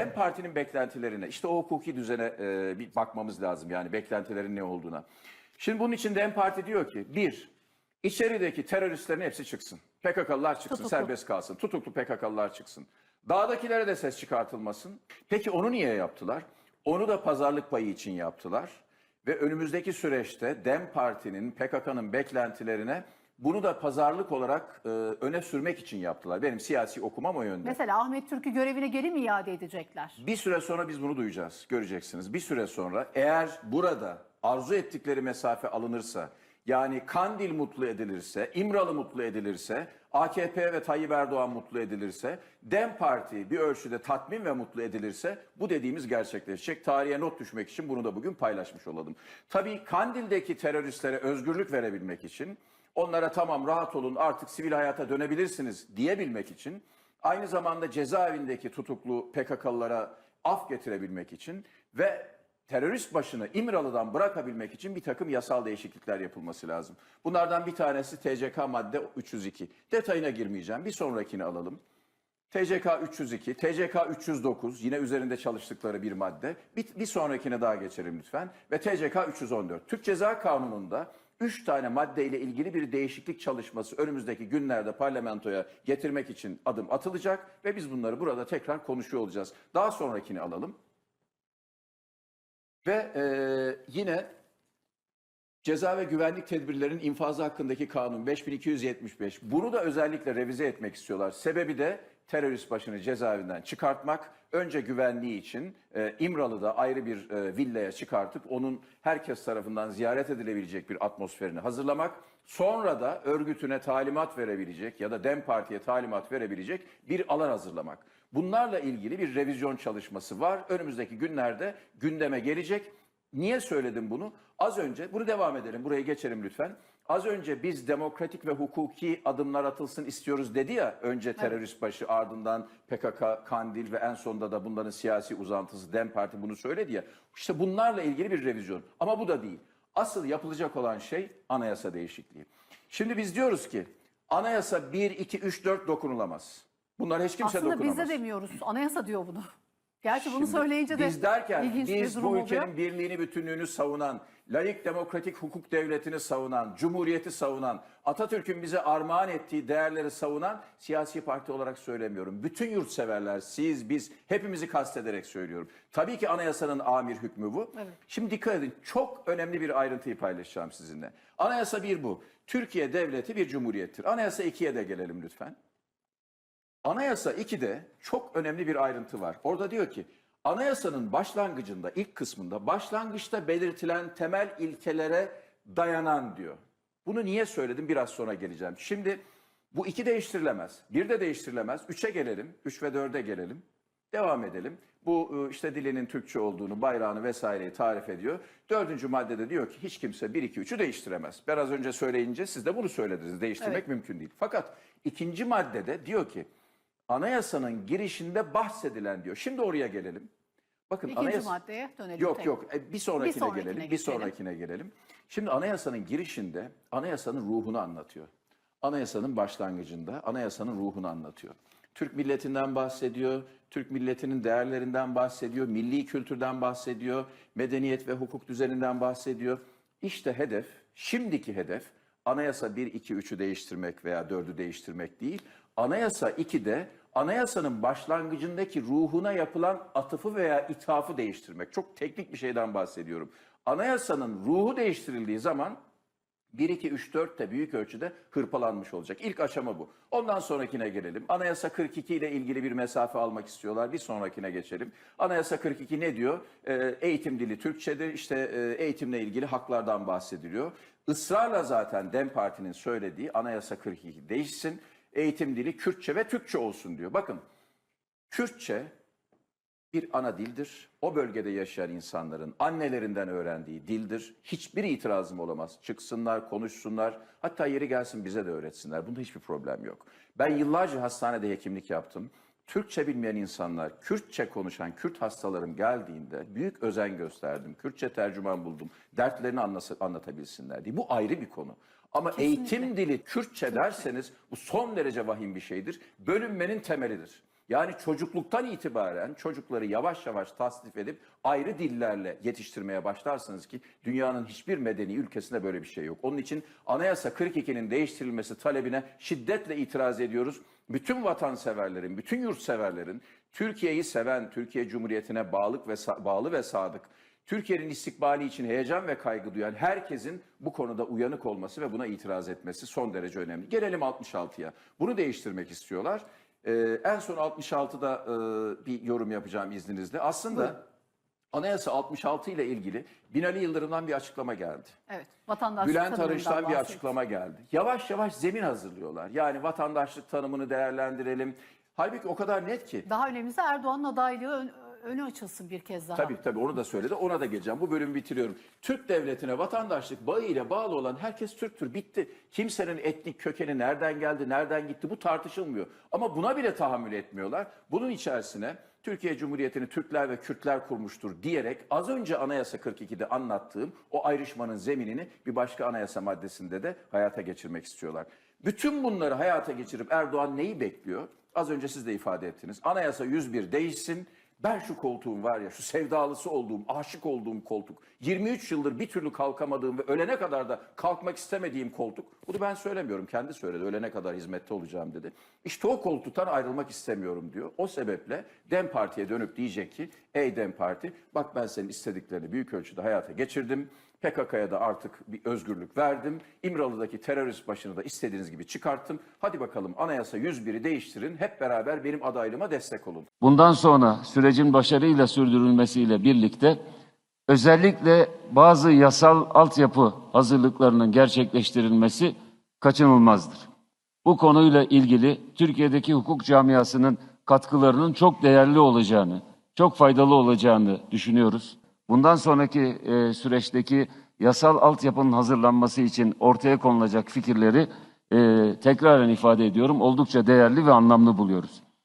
DEM Parti'nin beklentilerine, işte o hukuki düzene e, bir bakmamız lazım yani beklentilerin ne olduğuna. Şimdi bunun için DEM Parti diyor ki, bir, içerideki teröristlerin hepsi çıksın. PKK'lılar çıksın, Tutuklu. serbest kalsın. Tutuklu PKK'lılar çıksın. Dağdakilere de ses çıkartılmasın. Peki onu niye yaptılar? Onu da pazarlık payı için yaptılar. Ve önümüzdeki süreçte DEM Parti'nin, PKK'nın beklentilerine bunu da pazarlık olarak e, öne sürmek için yaptılar. Benim siyasi okumam o yönde. Mesela Ahmet Türk'ü görevine geri mi iade edecekler? Bir süre sonra biz bunu duyacağız, göreceksiniz. Bir süre sonra eğer burada arzu ettikleri mesafe alınırsa, yani Kandil mutlu edilirse, İmralı mutlu edilirse, AKP ve Tayyip Erdoğan mutlu edilirse, DEM Parti bir ölçüde tatmin ve mutlu edilirse bu dediğimiz gerçekleşecek. Tarihe not düşmek için bunu da bugün paylaşmış olalım. Tabii Kandil'deki teröristlere özgürlük verebilmek için, onlara tamam rahat olun artık sivil hayata dönebilirsiniz diyebilmek için Aynı zamanda cezaevindeki tutuklu PKK'lılara af getirebilmek için ve terörist başını İmralı'dan bırakabilmek için bir takım yasal değişiklikler yapılması lazım. Bunlardan bir tanesi TCK madde 302. Detayına girmeyeceğim. Bir sonrakini alalım. TCK 302, TCK 309 yine üzerinde çalıştıkları bir madde. Bir, bir sonrakine daha geçelim lütfen. Ve TCK 314. Türk Ceza Kanunu'nda 3 tane maddeyle ilgili bir değişiklik çalışması önümüzdeki günlerde parlamentoya getirmek için adım atılacak ve biz bunları burada tekrar konuşuyor olacağız. Daha sonrakini alalım. Ve eee, yine Ceza ve güvenlik tedbirlerinin infazı hakkındaki kanun 5275. Bunu da özellikle revize etmek istiyorlar. Sebebi de terörist başını cezaevinden çıkartmak. Önce güvenliği için e, İmralı'da ayrı bir e, villaya çıkartıp onun herkes tarafından ziyaret edilebilecek bir atmosferini hazırlamak. Sonra da örgütüne talimat verebilecek ya da DEM Parti'ye talimat verebilecek bir alan hazırlamak. Bunlarla ilgili bir revizyon çalışması var. Önümüzdeki günlerde gündeme gelecek. Niye söyledim bunu? Az önce, bunu devam edelim, buraya geçelim lütfen. Az önce biz demokratik ve hukuki adımlar atılsın istiyoruz dedi ya, önce terörist başı ardından PKK, Kandil ve en sonunda da bunların siyasi uzantısı DEM Parti bunu söyledi ya. İşte bunlarla ilgili bir revizyon. Ama bu da değil. Asıl yapılacak olan şey anayasa değişikliği. Şimdi biz diyoruz ki anayasa 1, 2, 3, 4 dokunulamaz. Bunlar hiç kimse Aslında dokunamaz. biz de demiyoruz. Anayasa diyor bunu. Gerçi bunu Şimdi söyleyince de biz derken ilginç bir biz durum bu oluyor. ülkenin birliğini, bütünlüğünü savunan, layık demokratik hukuk devletini savunan, cumhuriyeti savunan, Atatürk'ün bize armağan ettiği değerleri savunan siyasi parti olarak söylemiyorum. Bütün yurtseverler, siz, biz hepimizi kastederek söylüyorum. Tabii ki anayasanın amir hükmü bu. Evet. Şimdi dikkat edin çok önemli bir ayrıntıyı paylaşacağım sizinle. Anayasa bir bu. Türkiye devleti bir cumhuriyettir. Anayasa ikiye de gelelim lütfen. Anayasa 2'de çok önemli bir ayrıntı var. Orada diyor ki anayasanın başlangıcında ilk kısmında başlangıçta belirtilen temel ilkelere dayanan diyor. Bunu niye söyledim biraz sonra geleceğim. Şimdi bu iki değiştirilemez. Bir de değiştirilemez. Üçe gelelim. Üç ve dörde gelelim. Devam edelim. Bu e, işte dilinin Türkçe olduğunu, bayrağını vesaireyi tarif ediyor. Dördüncü maddede diyor ki hiç kimse 1, 2, 3'ü değiştiremez. Biraz önce söyleyince siz de bunu söylediniz. Değiştirmek Evet. mümkün değil. Fakat ikinci maddede diyor ki anayasanın girişinde bahsedilen diyor. Şimdi oraya gelelim. Bakın İkinci anayasa... maddeye dönelim. Yok tek. yok E, bir sonrakine, Bir sonrakine gelelim. Bir geçelim. sonrakine gelelim. Şimdi anayasanın girişinde anayasanın ruhunu anlatıyor. Anayasanın başlangıcında anayasanın ruhunu anlatıyor. Türk milletinden bahsediyor, Türk milletinin değerlerinden bahsediyor, milli kültürden bahsediyor, medeniyet ve hukuk düzeninden bahsediyor. İşte hedef, şimdiki hedef anayasa 1, 2, 3'ü değiştirmek veya 4'ü değiştirmek değil. Anayasa 2'de anayasanın başlangıcındaki ruhuna yapılan atıfı veya ithafı değiştirmek. Çok teknik bir şeyden bahsediyorum. Anayasanın ruhu değiştirildiği zaman 1, 2, 3, 4 de büyük ölçüde hırpalanmış olacak. İlk aşama bu. Ondan sonrakine gelelim. Anayasa 42 ile ilgili bir mesafe almak istiyorlar. Bir sonrakine geçelim. Anayasa 42 ne diyor? Ee, eğitim dili Türkçedir. İşte e, eğitimle ilgili haklardan bahsediliyor. Israrla zaten DEM Parti'nin söylediği Anayasa 42 değişsin. Eğitim dili Kürtçe ve Türkçe olsun diyor. Bakın Kürtçe bir ana dildir. O bölgede yaşayan insanların annelerinden öğrendiği dildir. Hiçbir itirazım olamaz. Çıksınlar, konuşsunlar. Hatta yeri gelsin bize de öğretsinler. Bunda hiçbir problem yok. Ben yıllarca hastanede hekimlik yaptım. Türkçe bilmeyen insanlar, Kürtçe konuşan Kürt hastalarım geldiğinde büyük özen gösterdim. Kürtçe tercüman buldum. Dertlerini anlatabilsinler diye. Bu ayrı bir konu. Ama eğitim dili Kürtçe derseniz bu son derece vahim bir şeydir. Bölünmenin temelidir. Yani çocukluktan itibaren çocukları yavaş yavaş tasnif edip ayrı dillerle yetiştirmeye başlarsınız ki dünyanın hiçbir medeni ülkesinde böyle bir şey yok. Onun için Anayasa 42'nin değiştirilmesi talebine şiddetle itiraz ediyoruz. Bütün vatanseverlerin, bütün yurtseverlerin Türkiye'yi seven, Türkiye Cumhuriyeti'ne bağlı ve bağlı ve sadık Türkiye'nin istikbali için heyecan ve kaygı duyan herkesin bu konuda uyanık olması ve buna itiraz etmesi son derece önemli. Gelelim 66'ya. Bunu değiştirmek istiyorlar. Ee, en son 66'da e, bir yorum yapacağım izninizle. Aslında Anayasa 66 ile ilgili Binali Yıldırım'dan bir açıklama geldi. Evet. Vatandaşlık Bülent Arınç'tan bir açıklama geldi. Yavaş yavaş zemin hazırlıyorlar. Yani vatandaşlık tanımını değerlendirelim. Halbuki o kadar net ki. Daha önemlisi Erdoğan'ın adaylığı önü açılsın bir kez daha. Tabii tabii onu da söyledi. Ona da geleceğim. Bu bölümü bitiriyorum. Türk devletine vatandaşlık bağıyla bağlı olan herkes Türktür. Bitti. Kimsenin etnik kökeni nereden geldi, nereden gitti bu tartışılmıyor. Ama buna bile tahammül etmiyorlar. Bunun içerisine Türkiye Cumhuriyeti'ni Türkler ve Kürtler kurmuştur diyerek az önce Anayasa 42'de anlattığım o ayrışmanın zeminini bir başka anayasa maddesinde de hayata geçirmek istiyorlar. Bütün bunları hayata geçirip Erdoğan neyi bekliyor? Az önce siz de ifade ettiniz. Anayasa 101 değişsin. Ben şu koltuğum var ya, şu sevdalısı olduğum, aşık olduğum koltuk, 23 yıldır bir türlü kalkamadığım ve ölene kadar da kalkmak istemediğim koltuk. Bunu ben söylemiyorum, kendi söyledi. Ölene kadar hizmette olacağım dedi. İşte o koltuktan ayrılmak istemiyorum diyor. O sebeple DEM Parti'ye dönüp diyecek ki, ey DEM Parti, bak ben senin istediklerini büyük ölçüde hayata geçirdim. PKK'ya da artık bir özgürlük verdim. İmralı'daki terörist başını da istediğiniz gibi çıkarttım. Hadi bakalım Anayasa 101'i değiştirin. Hep beraber benim adaylığıma destek olun. Bundan sonra sürecin başarıyla sürdürülmesiyle birlikte özellikle bazı yasal altyapı hazırlıklarının gerçekleştirilmesi kaçınılmazdır. Bu konuyla ilgili Türkiye'deki hukuk camiasının katkılarının çok değerli olacağını, çok faydalı olacağını düşünüyoruz. Bundan sonraki e, süreçteki yasal altyapının hazırlanması için ortaya konulacak fikirleri e, tekraren ifade ediyorum oldukça değerli ve anlamlı buluyoruz.